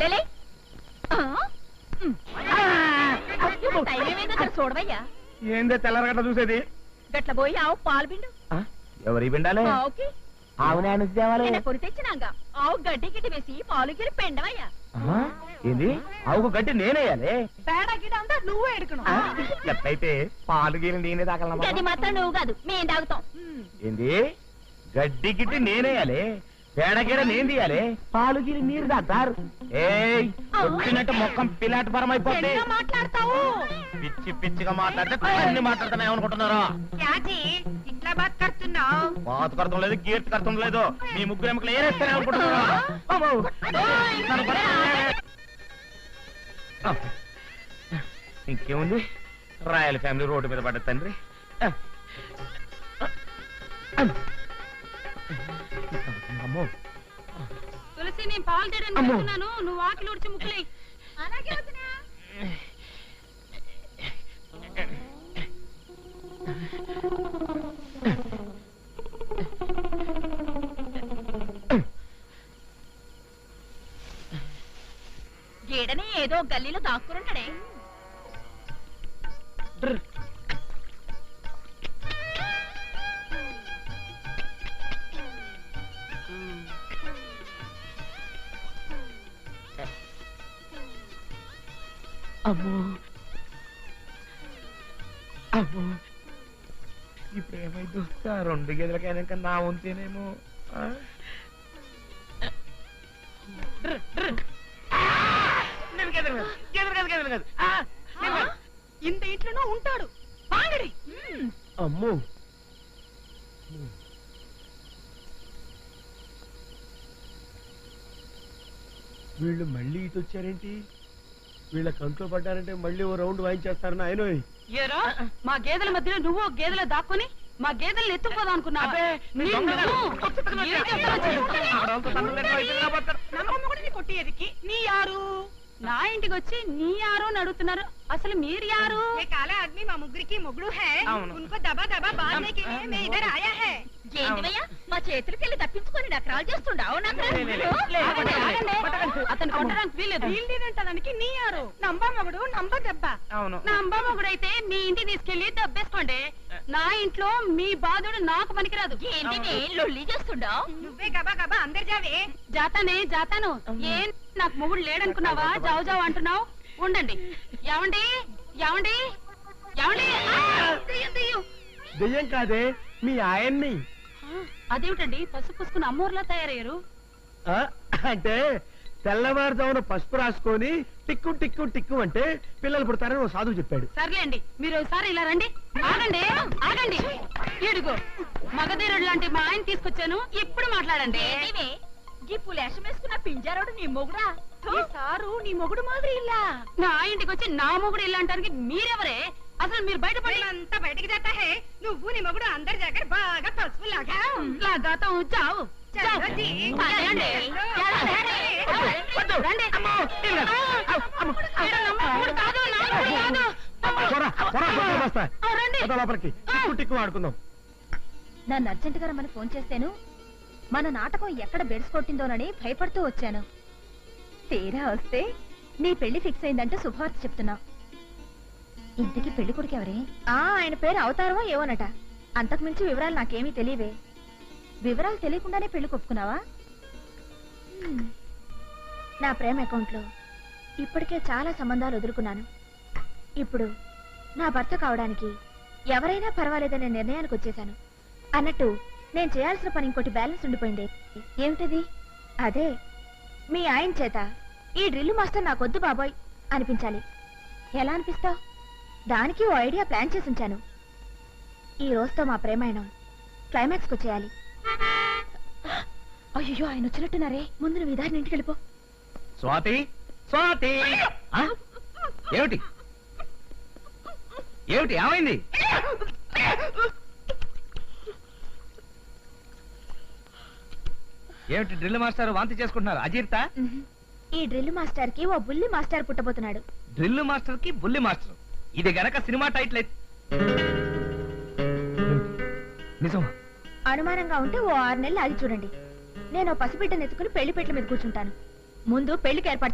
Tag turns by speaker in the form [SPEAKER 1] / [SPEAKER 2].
[SPEAKER 1] లేలే. చూడవయ్యా.
[SPEAKER 2] ఏందే చూసేది?
[SPEAKER 1] గట్ల పోయి ఆవు పాలు పిండు.
[SPEAKER 2] ఎవరి బిండాలే
[SPEAKER 1] ఆవుకి.
[SPEAKER 2] ఆవునే అనేసి తేవాలి
[SPEAKER 1] నిన్న కొని తెచ్చినాక ఆవు గడ్డి గిడ్డి వేసి పాలు గిరి పెండవయ్యా?
[SPEAKER 2] ఏంది? ఆవుకు గట్టి నేనేయాలి?
[SPEAKER 1] పేడ అంతా నువ్వు ఎడుకను
[SPEAKER 2] ఎట్లయితే పాలు గీలు నేనే తాగలమా
[SPEAKER 1] గది మాత్రం నువ్వు కాదు మేం తాగుతాం
[SPEAKER 2] ఏంది? గడ్డి గిట్టి నేనేయాలి? పేడగీడ నేను తీయాలి? పాలు గీలి నీరు ఏయ్ వచ్చినట్టు మొక్కం పిలాట్ పరం అయిపోతే
[SPEAKER 1] ఎన్నో మాట్లాడతావు?
[SPEAKER 2] పిచ్చి పిచ్చిగా మాట్లాడితే అన్ని మాట్లాడుతున్నా ఏమనుకుంటున్నారా?
[SPEAKER 1] ఇట్లా బాత్ కడుతున్నావు
[SPEAKER 2] పాత కడతం లేదు కీర్తి కడతం లేదు. మీ ముగ్గురు ఎముకలు అనుకుంటున్నారా. ఇంకేముంది? రాయల్ ఫ్యామిలీ రోడ్డు మీద పడ్డ తండ్రి. అమ్మో.
[SPEAKER 3] తులసి నేను పాలు తీయడానికి
[SPEAKER 2] అమ్మో.
[SPEAKER 3] వెళ్తున్నాను నువ్వు వాకిలు ఉడిచి ముక్కులే.
[SPEAKER 1] అలాగే వదినా. గీడని ఏదో గల్లీలో దాక్కురుంటాడే
[SPEAKER 2] అమ్మో. అమ్మో. ఇప్పుడు ఏమైంది ఆ రెండు గదులకైనాక నా వంతేనేమో.
[SPEAKER 1] ఇంత ఇంట్లోనూ ఉంటాడు.
[SPEAKER 2] అమ్మో.
[SPEAKER 4] వీళ్ళు మళ్ళీ ఇటు వచ్చారేంటి వీళ్ళ కంట్లో పడ్డారంటే మళ్ళీ ఓ రౌండ్ వాయించేస్తారు నాయన
[SPEAKER 3] ఏరా మా గేదెల మధ్యలో నువ్వు ఒక గేదెలో దాక్కుని మా గేదెలను ఎత్తుకుపోదాం అనుకున్నావా?
[SPEAKER 2] అబ్బే, నేను
[SPEAKER 3] నిన్ను-
[SPEAKER 2] దొంగ కాదు.
[SPEAKER 3] ఏం చేస్తావో చెయ్యి.
[SPEAKER 2] ఆడవాళ్ళతో సంబంధం లేకుండా అయితే కాబట్టారు.
[SPEAKER 3] నమ్మమ్మగుడిని కొట్టేదికి నీ యారు. నా ఇంటికి వచ్చి నీ యారు అని అడుగుతున్నారు. అసలు మీరు యారు
[SPEAKER 5] ये काला आदमी माँ मुगरी की मुगड़ू है
[SPEAKER 2] అవును.
[SPEAKER 5] उनको दबा दबा बांधने के लिए मैं इधर आया है
[SPEAKER 1] ఏంటివయ్యా మా చేతులకెళ్ళి తప్పించుకొని నకరాలు చేస్తుండవు
[SPEAKER 2] లే, లే, లే.
[SPEAKER 3] ఆగండి, ఆగండి. అతను కొట్టడానికి వీలేదు
[SPEAKER 5] వీళ్ళేనంటానికి నీ యారు నంబ మగుడు నంబ దెబ్బ
[SPEAKER 2] అవును
[SPEAKER 3] నా అంబామగుడైతే మీ ఇంటికి తీసుకెళ్లి దబ్బేసుకోండి నా ఇంట్లో మీ బాధుడు నాకు పనికిరాదు
[SPEAKER 1] ఏంటి లొల్లి చేస్తుండవు
[SPEAKER 5] నువ్వే గబా గబా అందరు జావే
[SPEAKER 3] జాతానే జాతాను ఏం నాకు మొగుడు లేడనుకున్నావా జావు జావు అంటున్నావు ఉండండి. ఏమండి? ఏమండి? ఏమండి? దెయ్యం,
[SPEAKER 4] కాదే మీ ఆయన్ని.
[SPEAKER 3] అదేమిటండి? పసుపు పూసుకుని అమ్మోర్లా తయారయ్యారు?
[SPEAKER 4] అంటే తెల్లవారుజామున పసుపు రాసుకొని టిక్కు టిక్కు టిక్కు అంటే పిల్లలు పుడతారని ఓ సాధువు చెప్పాడు.
[SPEAKER 3] సర్లేండి మీరు ఒకసారి ఇలా రండి. ఆగండి ఆగండి. ఇడుగో మగధీరుడు లాంటి మా ఆయన తీసుకొచ్చాను. ఇప్పుడు మాట్లాడండి.
[SPEAKER 1] ఏంటివే ఈ పులేషం వేసుకున్న పింజారోడు నీ మొగుడా?
[SPEAKER 3] ఈ సారు నీ మొగుడు మాదిరి ఇల్లా? నా ఇంటికి వచ్చి నా మొగుడు ఇల్లా అంటానికి మీరెవరే? అసలు మీరు బయటపడి
[SPEAKER 5] అంతా బయటికి హే. నువ్వు నీ మగుడు అందరు బాగా పసుపు లాగా
[SPEAKER 3] లాగాతం చావు
[SPEAKER 1] నన్ను రమ్మని ఫోన్ చేశాను మన నాటకం ఎక్కడ బెడ్స్ కొట్టిందోనని భయపడుతూ వచ్చాను. తీరా వస్తే నీ పెళ్ళి ఫిక్స్ అయిందంటే శుభవార్త చెప్తున్నా ఇంతకీ పెళ్ళి కొడుకు ఎవరే? ఆ ఆయన పేరు అవతారమో ఏవోనట అంతకు మించి వివరాలు నాకేమీ తెలియవే. వివరాలు తెలియకుండానే పెళ్ళి కొప్పుకున్నావా? నా ప్రేమ అకౌంట్లో ఇప్పటికే చాలా సంబంధాలు ఎదుర్కొన్నాను ఇప్పుడు నా భర్త కావడానికి ఎవరైనా పర్వాలేదనే నిర్ణయానికి వచ్చేశాను. అన్నట్టు నేను చేయాల్సిన పని ఇంకోటి బ్యాలెన్స్ ఉండిపోయింది. ఏమిటది? అదే మీ ఆయన చేత ఈ డ్రిల్ మాస్టర్ నాకొద్దు బాబాయ్ అనిపించాలి. ఎలా అనిపిస్తావు? దానికి ఓ ఐడియా ప్లాన్ చేసి ఉంచాను ఈ రోజుతో మా ప్రేమాయణం క్లైమాక్స్కు చేయాలి. అయ్యో ఆయన వచ్చినట్టున్నారే. ముందు నువ్వు విధాన్ని ఇంటికి వెళ్ళిపో.
[SPEAKER 2] స్వాతి స్వాతి! ఆ? ఏమిటి? ఏమిటి? ఏమైంది? ఏమిటి డ్రిల్ మాస్టర్ వాంతి చేసుకుంటున్నారు? అజీర్త.
[SPEAKER 1] ఈ డ్రిల్ మాస్టర్కి ఓ బుల్లి మాస్టర్ పుట్టబోతున్నాడు.
[SPEAKER 2] డ్రిల్ మాస్టర్కి బుల్లి మాస్టర్. ఇది గనక సినిమా టైటిల్ అయితే నిజమా?
[SPEAKER 1] అనుమానంగా ఉంటే ఓ ఆరు నెలలు ఆగి చూడండి. నేను పసిబిడ్డను ఎత్తుకుని పెళ్ళి పెట్ల మీద కూర్చుంటాను. ముందు పెళ్ళికి ఏర్పాటు